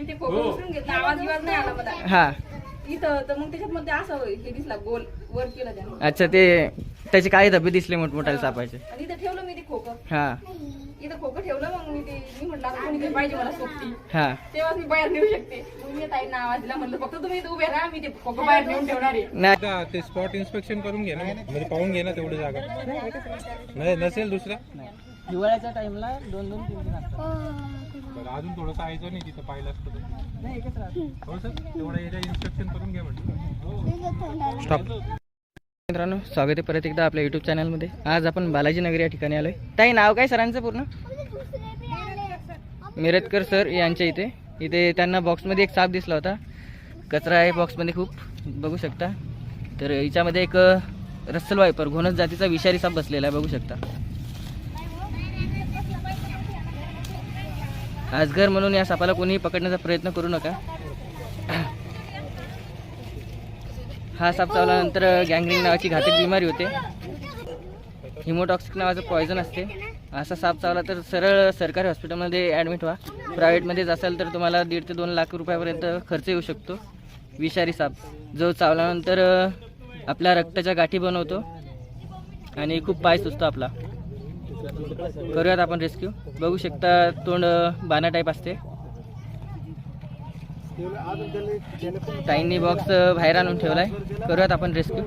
मी ते खोकं उचलून घेतलं. आवाज बिवाज नाही आला मला. हा. इथं तर मग त्याच्यात मध्ये असं हे दिसला गोल वर केलं त्याने. अच्छा ते त्याचे काही धब्बे दिसले मोठमोठ्या सापाचे. आणि इथं ठेवलं मी ते खोकं. हा. इथं खोकं ठेवलं मग मी ते मी म्हटलं आता कोणीतरी पाहिजे मला सोबती. हा. तेव्हा मी बाहेर नेऊ शकते. मग मी ताईंना आवाज दिला म्हणलं फक्त तुम्ही इथं उभे राहा मी ते खोकं बाहेर नेऊन ठेवणार आहे. नाही. ते स्पॉट इन्स्पेक्शन करून घे ना. म्हणजे पाहून घे ना तेवढी जागा. नाही नसेल दुसरा? हिवाळ्याच्या टाइमला दोन दोन तीन तीन असतात. अजून थोडंसं यायचं नाही तिथं पाहिलं असतं तर. नाही एकच राहतो. थोडंसं तेवढा एरिया इन्स्पेक्शन करून घे म्हटलं स्टॉप मित्रांनो स्वागत आहे परत एकदा आपल्या युट्यूब चॅनलमध्ये आज आपण बालाजी नगर या ठिकाणी आलोय. ताई नाव काय सरांचं पूर्ण? मिरजकर सर यांच्या इथे. इथे त्यांना बॉक्समध्ये एक साप दिसला होता. कचरा आहे बॉक्समध्ये खूप. बघू शकता. तर हिच्यामध्ये एक रस्सल वायपर घोणस जातीचा विषारी साप बसलेला आहे. बघू शकता. आजगर म्हणून या सापाला कोणीही पकडण्याचा प्रयत्न करू नका. हा साप चावल्यानंतर गँग्रीन नावाची घातक बिमारी होते. हिमोटॉक्सिक नावाचं पॉयझन असते. असा साप चावला तर सरळ सरकारी हॉस्पिटलमध्ये ॲडमिट व्हा. प्रायव्हेटमध्येच असाल तर तुम्हाला दीड ते दोन लाख रुपयापर्यंत खर्च येऊ शकतो. विषारी साप जो चावल्यानंतर आपल्या रक्ताच्या गाठी बनवतो आणि खूप पाय सुचतो आपला. करूयात आपण रेस्क्यू बघू शकता तोंड बाणा टाईप असते. ताईंनी बॉक्स बाहेर आणून ठेवलाय. करूयात आपण रेस्क्यू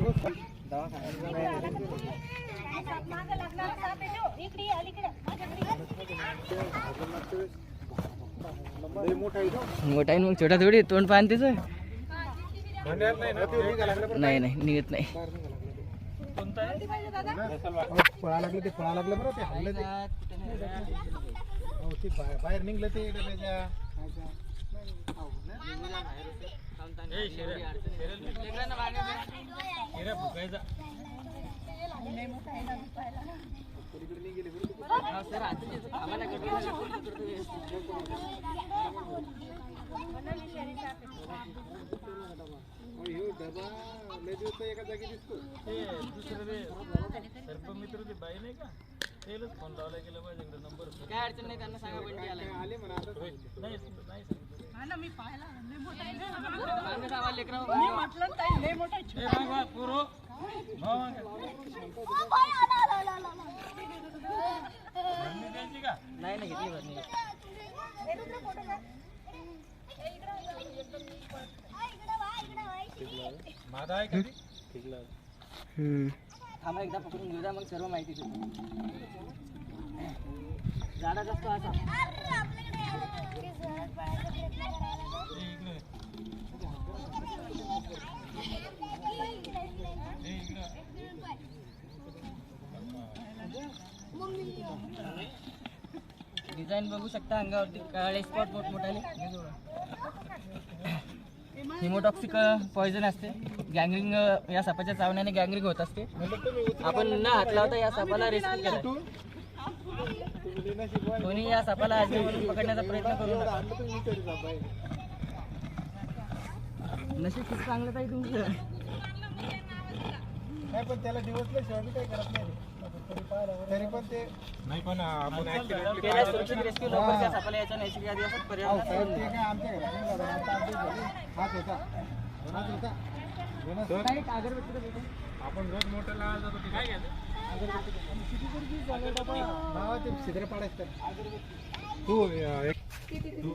मोठा मग छोटा थोडी तोंड पाहते नाही नाही निघत नाही. पळा लागलं ते पळा लागलं बरं ते हल्लं ते. हो, ते बाहेर बाहेर निघलं ते डब्याच्या. सर्पमित्र ते बाई नाही का? तेलच फोन लावला गेला पाहिजे नंबर काय अडचण नाही त्यांना सांगा बंटी आलाय. आले म्हणा आता नाही नाही मागे जावा लेकरं. ए, माग, माग, पोरो. माग, माग. भरणी द्यायची का नाही नाही घेतली बरं नाही माझा आहे कधी थांबा एकदा पकडून घेऊ द्या मग सर्व माहिती देतो झाडात असतो असा. डिझाईन बघू शकता अंगावरती. काळे स्पॉट मोठमोठाले. हिमोटॉक्सिक पॉइझन असते. गँगरिंग या सापाच्या चावण्याने गँगरिंग होत असते. आपण न हात लावता या सापाला रेस्क्यू केला कोणी या सापाला आजमी म्हणून पकडण्याचा प्रयत्न करू नका. नशीब खूप चांगलं पाहिजे तुमचं. नाही पण त्याला दिवसल्याशिवाय मी काही करत नाही. रे. तरी पण ते नाही पण आपण accidentally केल्या सुरक्षित रेस्क्यू लवकर त्या सापाला याच्या नैसर्गिक साहेब, ते काय आमच्या घरात नाही. आता होता. आपण रोज मोठं लावायला जातो ते काय घ्यायचं?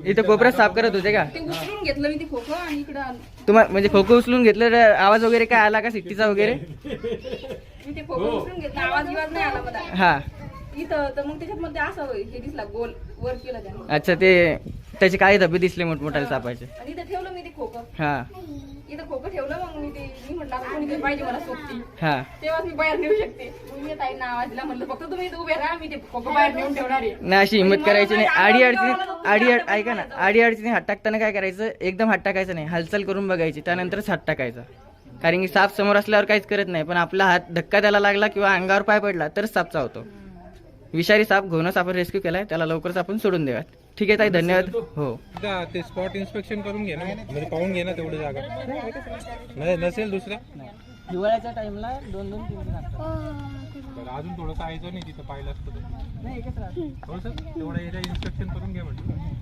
इथं कोपऱ्यात साफ करत होते का? ते उचलून घेतलं मी ते आणि इकडं आणलं. तुम्हाला म्हणजे खो खो उचलून घेतलं तर आवाज वगैरे काय आला का सिट्टीचा वगैरे? मी ते उचलून घेतलं आवाज बिवाज नाही आला मला. हा. इथं तर मग त्याच्यात मध्ये असं हे दिसला गोल वर केलं त्याने. अच्छा ते त्याचे काही धब्बे दिसले मोठमोठ्या सापाचे. आणि इथं ठेवलं मी ते हा. इथं खोकं ठेवलं मग मी ते मी म्हटलं आता कोणीतरी पाहिजे मला सोबती. हा. तेव्हा मी बाहेर नेऊ शकते. मग मी ताईंना आवाज दिला म्हणलं फक्त तुम्ही इथं उभे राहा मी ते खोकं बाहेर नेऊन ठेवणार आहे. नाही अशी हिंमत करायची नाही. आडी अडचणी आडी अड- ऐका ना आडी अडचणी हात टाकताना काय करायचं? एकदम हात टाकायचं नाही हालचाल करून बघायची त्यानंतरच हात टाकायचा. कारण की साप समोर असल्यावर काहीच करत नाही पण आपला हात धक्का त्याला लागला किंवा अंगावर पाय पडला तरच साप चावतो. विषारी साप घोणस आपण रेस्क्यू केलाय त्याला लवकरच आपण सोडून देऊयात. ठीक आहे ताई धन्यवाद. हो. एकदा ते स्पॉट इन्स्पेक्शन करून घे ना. म्हणजे पाहून घे ना तेवढी जागा. नाही नसेल दुसरा? हिवाळ्याच्या टाइमला दोन दोन तीन बरं अजून थोडंसं यायचं नाही तिथं पाहिलं असतं तर. नाही एकच राहतो. थोडंसं तेवढा एरिया इन्स्पेक्शन करून घे म्हटलं